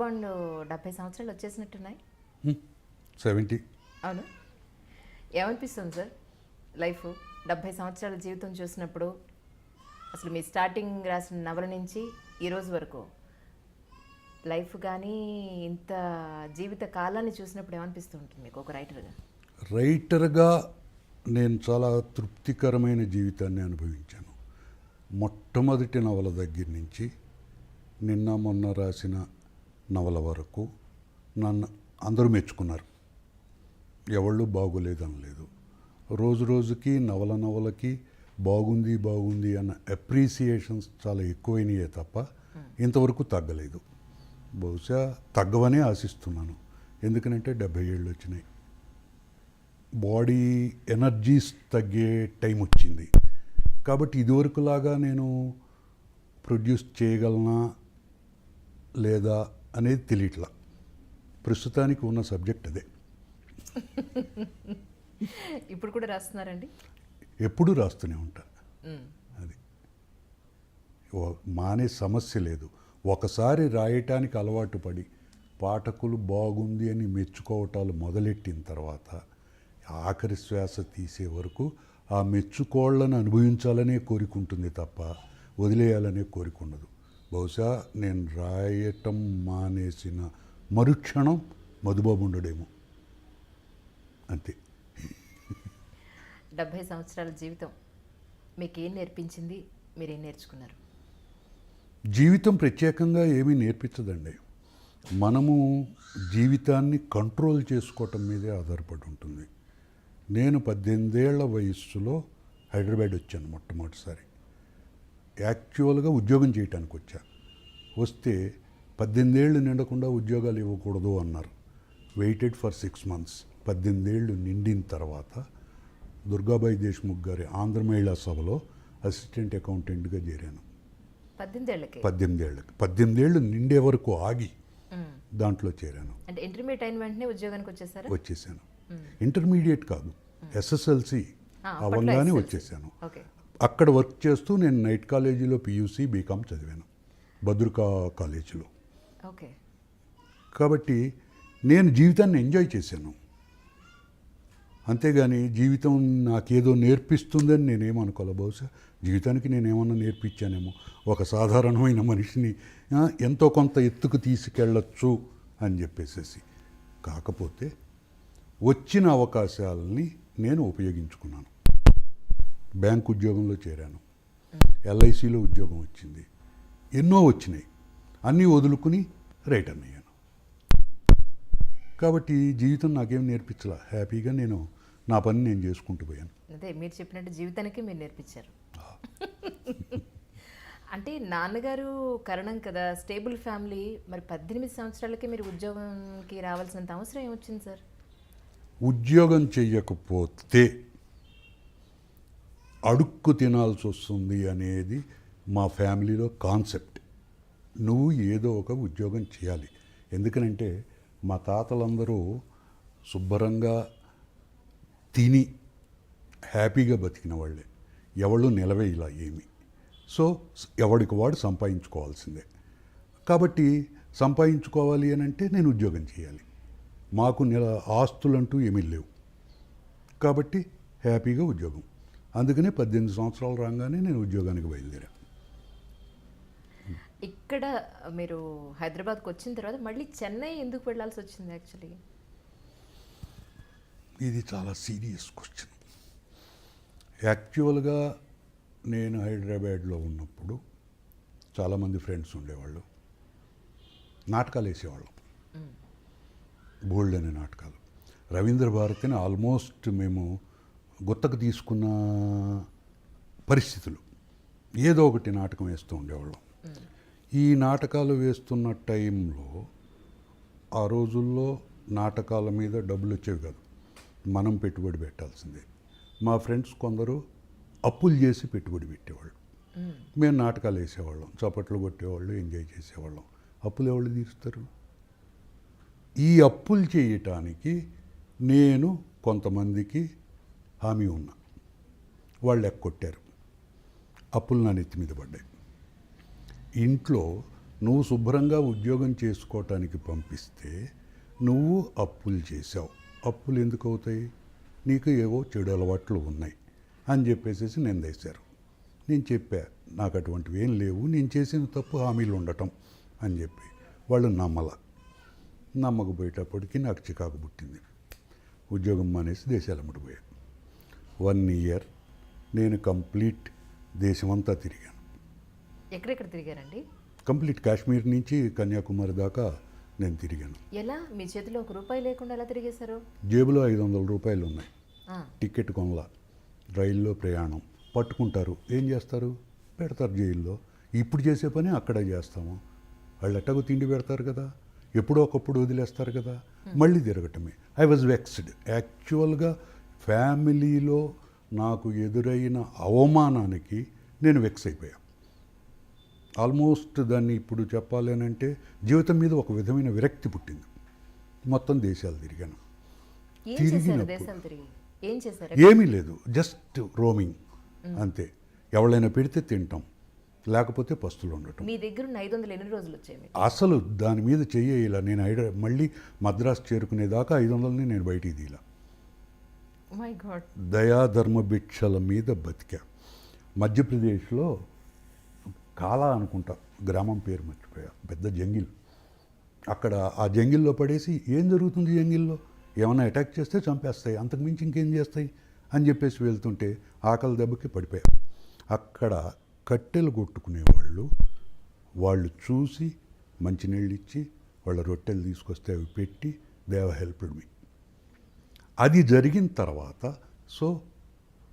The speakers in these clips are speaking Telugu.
బాండ్ డెబ్బై సంవత్సరాలు వచ్చేసినట్టున్నాయి. సెవెంటీ. అవును. ఏమనిపిస్తుంది సార్? లైఫ్ డెబ్బై సంవత్సరాల జీవితం చూసినప్పుడు అసలు మీ స్టార్టింగ్ రాసిన నవల నుంచి ఈ రోజు వరకు లైఫ్ కానీ ఇంత జీవిత కాలాన్ని చూసినప్పుడు ఏమనిపిస్తూ ఉంటుంది మీకు ఒక రైటర్గా రైటర్గా నేను చాలా తృప్తికరమైన జీవితాన్ని అనుభవించాను. మొట్టమొదటి నవల దగ్గర నుంచి నిన్న మొన్న రాసిన నవల వరకు నన్ను అందరూ మెచ్చుకున్నారు. ఎవళ్ళు బాగోలేదనలేదు. రోజు రోజుకి నవల నవలకి బాగుంది బాగుంది అన్న అప్రిసియేషన్స్ చాలా ఎక్కువైనాయే తప్ప ఇంతవరకు తగ్గలేదు. బహుశా తగ్గవనే ఆశిస్తున్నాను. ఎందుకనంటే డెబ్బై ఏళ్ళు వచ్చినాయి. బాడీ ఎనర్జీస్ తగ్గే టైం వచ్చింది. కాబట్టి ఇదివరకులాగా నేను ప్రొడ్యూస్ చేయగలనా లేదా అనేది తెలియట్లా. ప్రస్తుతానికి ఉన్న సబ్జెక్ట్ అదే. ఇప్పుడు కూడా రాస్తున్నారండి? ఎప్పుడూ రాస్తూనే ఉంటా. అది. మానే సమస్య లేదు. ఒకసారి రాయటానికి అలవాటు పడి పాఠకులు బాగుంది అని మెచ్చుకోవటాలు మొదలెట్టిన తర్వాత ఆఖరి శ్వాస తీసే వరకు ఆ మెచ్చుకోళ్ళను అనుభవించాలనే కోరిక ఉంటుంది తప్ప వదిలేయాలనే కోరిక ఉండదు. బహుశా నేను రాయటం మానేసిన మరుక్షణం మధుబాబు ఉండడేమో. అంతే. డెబ్బై సంవత్సరాల జీవితం మీకు ఏం నేర్పించింది? మీరు ఏం నేర్చుకున్నారు? జీవితం ప్రత్యేకంగా ఏమీ నేర్పించదండి. మనము జీవితాన్ని కంట్రోల్ చేసుకోవటం మీదే ఆధారపడి ఉంటుంది. నేను పద్దెనిమిదేళ్ళ వయస్సులో హైదరాబాద్ వచ్చాను మొట్టమొదటిసారి. యాక్చువల్గా ఉద్యోగం చేయటానికి వచ్చా వస్తే పద్దెనిమిదేళ్ళు నిండకుండా ఉద్యోగాలు ఇవ్వకూడదు అన్నారు. Waited for six months. పద్దెనిమిదేళ్ళు నిండిన తర్వాత దుర్గాబాయి దేశ్ముఖ్ గారి ఆంధ్ర మహిళా సభలో అసిస్టెంట్ అకౌంటెంట్గా చేరాను. పద్దెనిమిది ఏళ్ళకి పద్దెనిమిదేళ్ళకి పద్దెనిమిదేళ్ళు నిండే వరకు ఆగి. దాంట్లో చేరాను. అంటే ఇంటర్మీడియట్ అయిన వెంటనే ఉద్యోగానికి వచ్చేసారా? వచ్చేసాను. ఇంటర్మీడియట్ కాదు. SSLC SSLC. వచ్చేసాను. అక్కడ వర్క్ చేస్తూ నేను నైట్ కాలేజీలో పియూసీ బీకామ్ చదివాను. భద్రకా కాలేజీలో. ఓకే. కాబట్టి నేను జీవితాన్ని ఎంజాయ్ చేశాను. అంతేగాని జీవితం నాకేదో నేర్పిస్తుందని నేనేమనుకోలే. బహుశా జీవితానికి నేనేమన్నా నేర్పించానేమో. ఒక సాధారణమైన మనిషిని ఎంతో కొంత ఎత్తుకు తీసుకెళ్ళొచ్చు అని చెప్పేసేసి. కాకపోతే వచ్చిన అవకాశాలని నేను ఉపయోగించుకున్నాను. బ్యాంక్ ఉద్యోగంలో చేరాను. ఎల్ఐసిలో ఉద్యోగం వచ్చింది. ఎన్నో వచ్చినాయి. అన్నీ వదులుకుని రిటర్న్ అయ్యాను. కాబట్టి జీవితం నాకేం నేర్పించలా? హ్యాపీగా నేను నా పని నేను చేసుకుంటూ పోయాను. అదే మీరు చెప్పినట్టు జీవితానికి మీరు నేర్పించారు. అంటే నాన్నగారు కరణం కదా స్టేబుల్ ఫ్యామిలీ. మరి పద్దెనిమిది సంవత్సరాలకి మీరు ఉద్యోగంకి రావాల్సినంత అవసరం ఏమొచ్చింది సార్? ఉద్యోగం చెయ్యకపోతే అడుక్కు తినాల్సి వస్తుంది అనేది మా ఫ్యామిలీలో కాన్సెప్ట్. నువ్వు ఏదో ఒక ఉద్యోగం చేయాలి. ఎందుకనంటే మా తాతలందరూ శుభ్రంగా తిని హ్యాపీగా బతికిన వాళ్ళే. ఎవళ్ళు నిలవేయాల ఏమి. సో ఎవడికి వాడు సంపాదించుకోవాల్సిందే. కాబట్టి సంపాదించుకోవాలి అని అంటే నేను ఉద్యోగం చేయాలి. మాకు నెల ఆస్తులంటూ ఏమీ లేవు. కాబట్టి హ్యాపీగా ఉద్యోగం. అందుకనే పద్దెనిమిది సంవత్సరాలు రాగానే నేను ఉద్యోగానికి బయలుదేరా ఇక్కడ మీరు హైదరాబాద్కి వచ్చిన తర్వాత మళ్ళీ చెన్నై ఎందుకు వెళ్ళాల్సి వచ్చింది యాక్చువల్లీ ఇది చాలా సీరియస్ క్వశ్చన్. యాక్చువల్గా నేను హైదరాబాద్లో ఉన్నప్పుడు చాలామంది ఫ్రెండ్స్ ఉండేవాళ్ళు. నాటకాలు వేసేవాళ్ళం. బోల్డ్ అనే నాటకాలు. రవీంద్ర భారతిని ఆల్మోస్ట్ మేము గుత్తకు తీసుకున్న పరిస్థితులు. ఏదో ఒకటి నాటకం వేస్తూ ఉండేవాళ్ళం. ఈ నాటకాలు వేస్తున్న టైంలో ఆ రోజుల్లో నాటకాల మీద డబ్బులు వచ్చేవి కాదు. మనం పెట్టుబడి పెట్టాల్సిందే. మా ఫ్రెండ్స్ కొందరు అప్పులు చేసి పెట్టుబడి పెట్టేవాళ్ళు. మేము నాటకాలు వేసేవాళ్ళం. చప్పట్లు కొట్టేవాళ్ళు ఎంజాయ్ చేసేవాళ్ళం. అప్పులు ఎవరు తీరుస్తారు ఈ అప్పులు చేయటానికి నేను కొంతమందికి హామీ ఉన్నా. వాళ్ళు ఎక్కొట్టారు అప్పులు నా నెత్తి మీద పడ్డాయి. ఇంట్లో నువ్వు శుభ్రంగా ఉద్యోగం చేసుకోవటానికి పంపిస్తే నువ్వు అప్పులు చేసావు అప్పులు ఎందుకు అవుతాయి? నీకు ఏవో చెడు అలవాట్లు ఉన్నాయి అని చెప్పేసి నిందేశారు నేను చెప్పా నాకు అటువంటివి ఏం లేవు నేను చేసిన తప్పు హామీలు ఉండటం అని చెప్పి. వాళ్ళు నమ్మల. నమ్మకపోయేటప్పటికి నాకు చికాకు పుట్టింది. ఉద్యోగం మానేసి దేశాలు వన్ ఇయర్ నేను కంప్లీట్ దేశమంతా తిరిగాను. ఎక్కడెక్కడ తిరిగారండి? కంప్లీట్ కాశ్మీర్ నుంచి కన్యాకుమారి దాకా నేను తిరిగాను. ఎలా? మీ చేతిలో ఒక రూపాయి లేకుండా ఎలా తిరిగేశారు? జేబులో ఐదు వందల రూపాయలు ఉన్నాయి టికెట్ కొనలా. రైల్లో ప్రయాణం. పట్టుకుంటారు. ఏం చేస్తారు? పెడతారు జైల్లో. ఇప్పుడు చేసే పని అక్కడ చేస్తాము. వాళ్ళు ఎట్టగో తిండి పెడతారు కదా. ఎప్పుడో ఒకప్పుడు వదిలేస్తారు కదా. మళ్ళీ తిరగటమే. I was vexed. యాక్చువల్గా ఫ్యామిలీలో నాకు ఎదురైన అవమానానికి నేను వెక్స్ అయిపోయా. ఆల్మోస్ట్ దాన్ని ఇప్పుడు చెప్పాలి అని అంటే జీవితం మీద ఒక విధమైన విరక్తి పుట్టింది. మొత్తం దేశాలు తిరిగాను. తిరిగినప్పుడు. ఏమీ లేదు. జస్ట్ రోమింగ్ అంతే. ఎవరైనా పెడితే తింటాం. లేకపోతే పస్తులు ఉండటం. మీ దగ్గర ఐదు వందలు ఎన్ని రోజులు వచ్చాయి మీకు? అసలు దాని మీద చెయ్యేలా నేను మళ్ళీ మద్రాసు చేరుకునేదాకా ఐదు వందలని నేను బయటికి గాడ్ Oh దయాధర్మ భిక్షల మీద బతికా. మధ్యప్రదేశ్లో కాలా అనుకుంటా గ్రామం పేరు మర్చిపోయా పెద్ద జంగిల్. అక్కడ ఆ జంగిల్లో పడేసి ఏం జరుగుతుంది జంగిల్లో? ఏమైనా అటాక్ చేస్తే చంపేస్తాయి అంతకుమించి ఇంకేం చేస్తాయి అని చెప్పేసి వెళ్తుంటే ఆకలి దెబ్బకి పడిపోయా. అక్కడ కట్టెలు కొట్టుకునేవాళ్ళు వాళ్ళు చూసి మంచినీళ్ళు ఇచ్చి వాళ్ళ రొట్టెలు తీసుకొస్తే అవి పెట్టి దేవ హెల్ప్డ్ మీ అది జరిగిన తర్వాత సో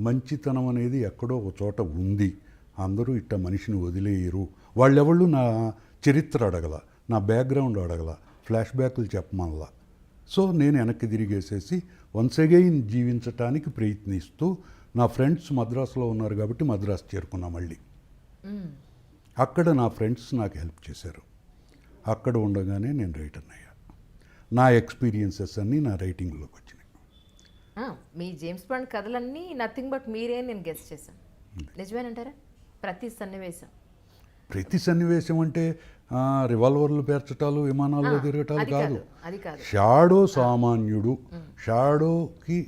మంచితనం అనేది ఎక్కడో ఒక చోట ఉంది. అందరూ ఇట్ట మనిషిని వదిలేయరు. వాళ్ళెవళ్ళు నా చరిత్ర అడగల నా బ్యాక్గ్రౌండ్ అడగల ఫ్లాష్ బ్యాక్లు చెప్పమల్లా సో నేను వెనక్కి తిరిగేసేసి వన్స్ అగైన్ జీవించటానికి ప్రయత్నిస్తూ నా ఫ్రెండ్స్ మద్రాసులో ఉన్నారు కాబట్టి మద్రాసు చేరుకున్నా మళ్ళీ. అక్కడ నా ఫ్రెండ్స్ నాకు హెల్ప్ చేశారు. అక్కడ ఉండగానే నేను రైటర్ అయ్యా. నా ఎక్స్పీరియన్సెస్ అన్నీ నా రైటింగ్లోకి వచ్చినాయి ఆ, మీ జేమ్స్ బాండ్ కథలన్నీ నథింగ్ బట్ మీరే నేను గెస్ట్ చేశాను. నిజమేనంటారా? ప్రతి సన్నివేశం. ప్రతి సన్నివేశం అంటే రివాల్వర్లు పేర్చటాలు విమానాల్లో తిరగటాలు కాదు. షాడో సామాన్యుడు. షాడోకి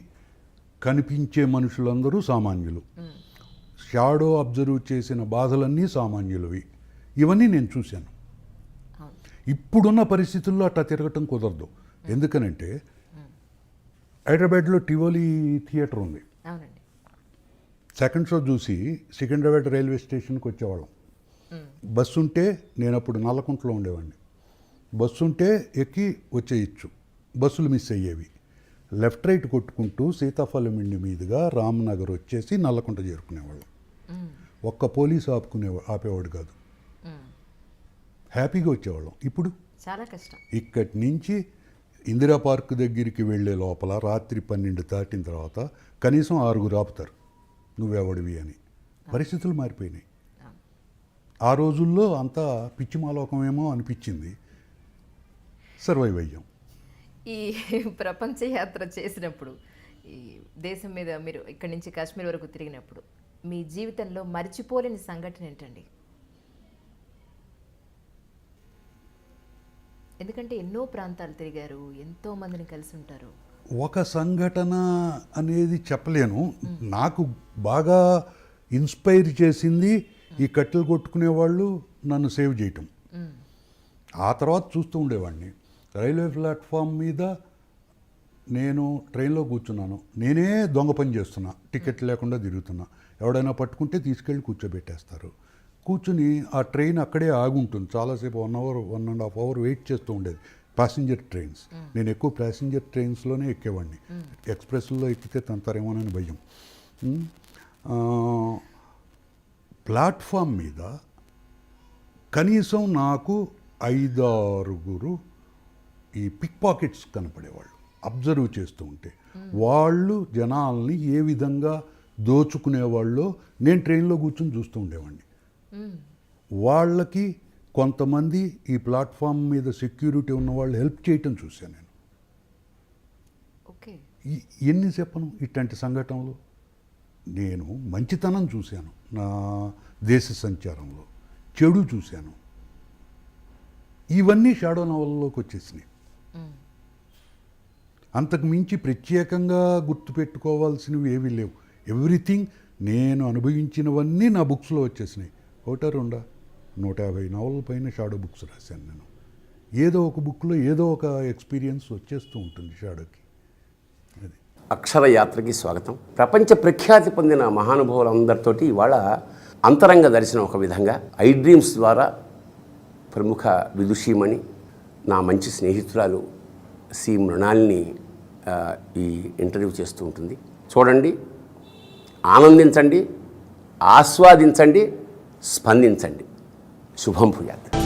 కనిపించే మనుషులందరూ సామాన్యులు. షాడో అబ్జర్వ్ చేసిన బాధలన్నీ సామాన్యులవి. ఇవన్నీ నేను చూశాను. ఇప్పుడున్న పరిస్థితుల్లో అట్లా తిరగటం కుదరదు. ఎందుకనంటే హైదరాబాద్లో టివోలీ థియేటర్ ఉంది. సెకండ్ షో చూసి సికింద్రాబాద్ రైల్వే స్టేషన్కి వచ్చేవాళ్ళం. బస్సు ఉంటే నేను అప్పుడు నల్లకుంటలో ఉండేవాడిని. బస్సు ఉంటే ఎక్కి వచ్చేయచ్చు. బస్సులు మిస్ అయ్యేవి. లెఫ్ట్ రైట్ కొట్టుకుంటూ సీతాఫలమిండి మీదుగా రామ్నగర్ వచ్చేసి నల్లకుంట చేరుకునేవాళ్ళం. ఒక్క పోలీసు ఆపుకునే ఆపేవాడు కాదు. హ్యాపీగా వచ్చేవాళ్ళం. ఇప్పుడు? చాలా కష్టం. ఇక్కడి నుంచి ఇందిరా పార్క్ దగ్గరికి వెళ్ళే లోపల రాత్రి పన్నెండు దాటిన తర్వాత కనీసం ఆరుగురు ఆపుతారు. నువ్వెవడివి అని. పరిస్థితులు మారిపోయినాయి. ఆ రోజుల్లో అంతా పిచ్చిమాలోకమేమో అనిపించింది. సర్వైవ్ అయ్యాం ఈ ప్రపంచ యాత్ర చేసినప్పుడు ఈ దేశం మీద మీరు ఇక్కడి నుంచి కాశ్మీర్ వరకు తిరిగినప్పుడు మీ జీవితంలో మర్చిపోలేని సంఘటన ఏంటండి? ఎందుకంటే ఎన్నో ప్రాంతాలు తిరిగారు ఎంతో మందిని కలిసి ఉంటారు. ఒక సంఘటన అనేది చెప్పలేను. నాకు బాగా ఇన్స్పైర్ చేసింది ఈ కట్టెలు కొట్టుకునే వాళ్ళు నన్ను సేవ్ చేయటం. ఆ తర్వాత చూస్తూ ఉండేవాడిని. రైల్వే ప్లాట్ఫామ్ మీద నేను ట్రైన్లో కూర్చున్నాను. నేనే దొంగ పని చేస్తున్నా. టికెట్ లేకుండా తిరుగుతున్నా. ఎవడైనా పట్టుకుంటే తీసుకెళ్ళి కూర్చోబెట్టేస్తారు. కూర్చుని ఆ ట్రైన్ అక్కడే ఆగుంటుంది. చాలాసేపు one hour one and half hour wait చేస్తూ ఉండేది. ప్యాసింజర్ ట్రైన్స్ నేను ఎక్కువ ప్యాసింజర్ ట్రైన్స్లోనే ఎక్కేవాడిని. ఎక్స్ప్రెస్లో ఎక్కితే తంతారేమోనని భయం. ప్లాట్ఫామ్ మీద కనీసం నాకు ఐదారుగురు ఈ పిక్ పాకెట్స్ కనపడేవాళ్ళు. అబ్జర్వ్ చేస్తూ ఉంటే. వాళ్ళు జనాల్ని ఏ విధంగా దోచుకునేవాళ్ళో నేను ట్రైన్లో కూర్చొని చూస్తూ ఉండేవాడిని. వాళ్ళకి కొంతమంది ఈ ప్లాట్ఫామ్ మీద సెక్యూరిటీ ఉన్న వాళ్ళు హెల్ప్ చేయటం చూశాను నేను. ఎన్ని చెప్పను ఇట్లాంటి సంఘటనలు? నేను మంచితనం చూశాను నా దేశ సంచారంలో. చెడు చూశాను. ఇవన్నీ షాడో నవలలోకి వచ్చేసినాయి. అంతకు మించి ప్రత్యేకంగా గుర్తుపెట్టుకోవాల్సినవి ఏవీ లేవు. ఎవ్రీథింగ్ నేను అనుభవించినవన్నీ నా బుక్స్లో వచ్చేసినాయి. ఒకటా రెండా నూట యాభై నవల పైన షాడో బుక్స్ రాశాను నేను. ఏదో ఒక బుక్లో ఏదో ఒక ఎక్స్పీరియన్స్ వచ్చేస్తూ ఉంటుంది షాడోకి. అది. అక్షర యాత్రకి స్వాగతం. ప్రపంచ ప్రఖ్యాతి పొందిన మహానుభావులందరితోటి ఇవాళ అంతరంగ దర్శనం ఒక విధంగా ఐ డ్రీమ్స్ ద్వారా ప్రముఖ విదుషీమణి నా మంచి స్నేహితురాలు సి మృణాల్ని ఈ ఇంటర్వ్యూ చేస్తూ ఉంటుంది. చూడండి ఆనందించండి ఆస్వాదించండి స్పందించండి. శుభం భూయాత్.